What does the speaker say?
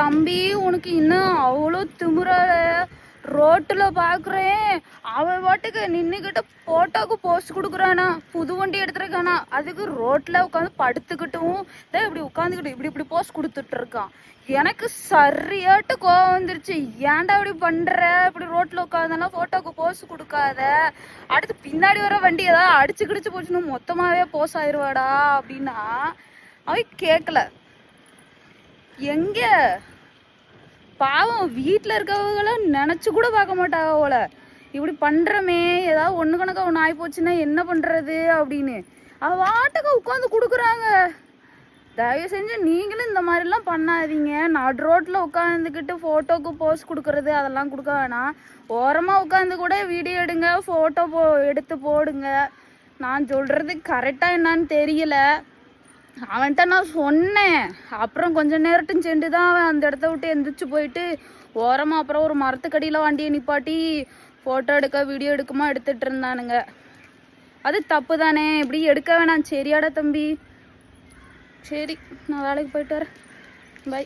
தம்பி உனக்கு இன்னும் அவ்வளோ திமுறால ரோட்டில் பார்க்குறேன் அவள் பாட்டுக்கு நின்றுக்கிட்டு ஃபோட்டோக்கு போஸ்ட் கொடுக்குறானா. புது வண்டி எடுத்துருக்கானா. அதுக்கு ரோட்டில் உட்காந்து படுத்துக்கிட்டும். தான் இப்படி உட்காந்துக்கிட்டு இப்படி இப்படி போஸ்ட் கொடுத்துட்டு இருக்கான் எனக்கு சரியாட்டு கோவம் வந்துருச்சு. ஏன்டா இப்படி பண்ணுற இப்படி ரோட்டில் உட்காந்தனா ஃபோட்டோக்கு போஸ்ட் கொடுக்காத. அடுத்து பின்னாடி வர வண்டி ஏதாவது அடிச்சு கிடிச்சு போச்சுன்னு மொத்தமாகவே போஸ் ஆயிடுவாடா அப்படின்னா அவன் கேட்கல எங்க? பாவம் வீட்டில் இருக்கவங்கள நினச்சி கூட பார்க்க மாட்டாங்க அவளை இப்படி பண்ணுறமே ஏதாவது ஒன்று கணக்காக ஒன்று ஆகிப்போச்சுன்னா என்ன பண்ணுறது அப்படின்னு. அவ வாட்டுக்கு உட்காந்து கொடுக்குறாங்க. தயவு செஞ்சு நீங்களும் இந்த மாதிரிலாம் பண்ணாதீங்க. நடு ரோட்டில் உட்காந்துக்கிட்டு ஃபோட்டோக்கு போஸ் கொடுக்கறது அதெல்லாம் கொடுக்க வேணாம். ஓரமாக உட்காந்து கூட வீடியோ எடுங்க ஃபோட்டோ போ எடுத்து போடுங்க. நான் சொல்கிறது கரெக்டாக என்னன்னு தெரியல. அவன்கிட்ட நான் சொன்னேன். அப்புறம் கொஞ்ச நேரட்டும் சென்று தான் அவன் அந்த இடத்த விட்டு எந்திரிச்சு போயிட்டு ஓரமாக அப்புறம் ஒரு மரத்துக்கடியில் வண்டியை நிப்பாட்டி ஃபோட்டோ எடுக்க வீடியோ எடுக்குமா எடுத்துட்டு இருந்தானுங்க. அது தப்பு தானே? இப்படி எடுக்க வேணாம். சரியாடா தம்பி. சரி நான் வேலைக்கு போயிட்டு வரேன். பை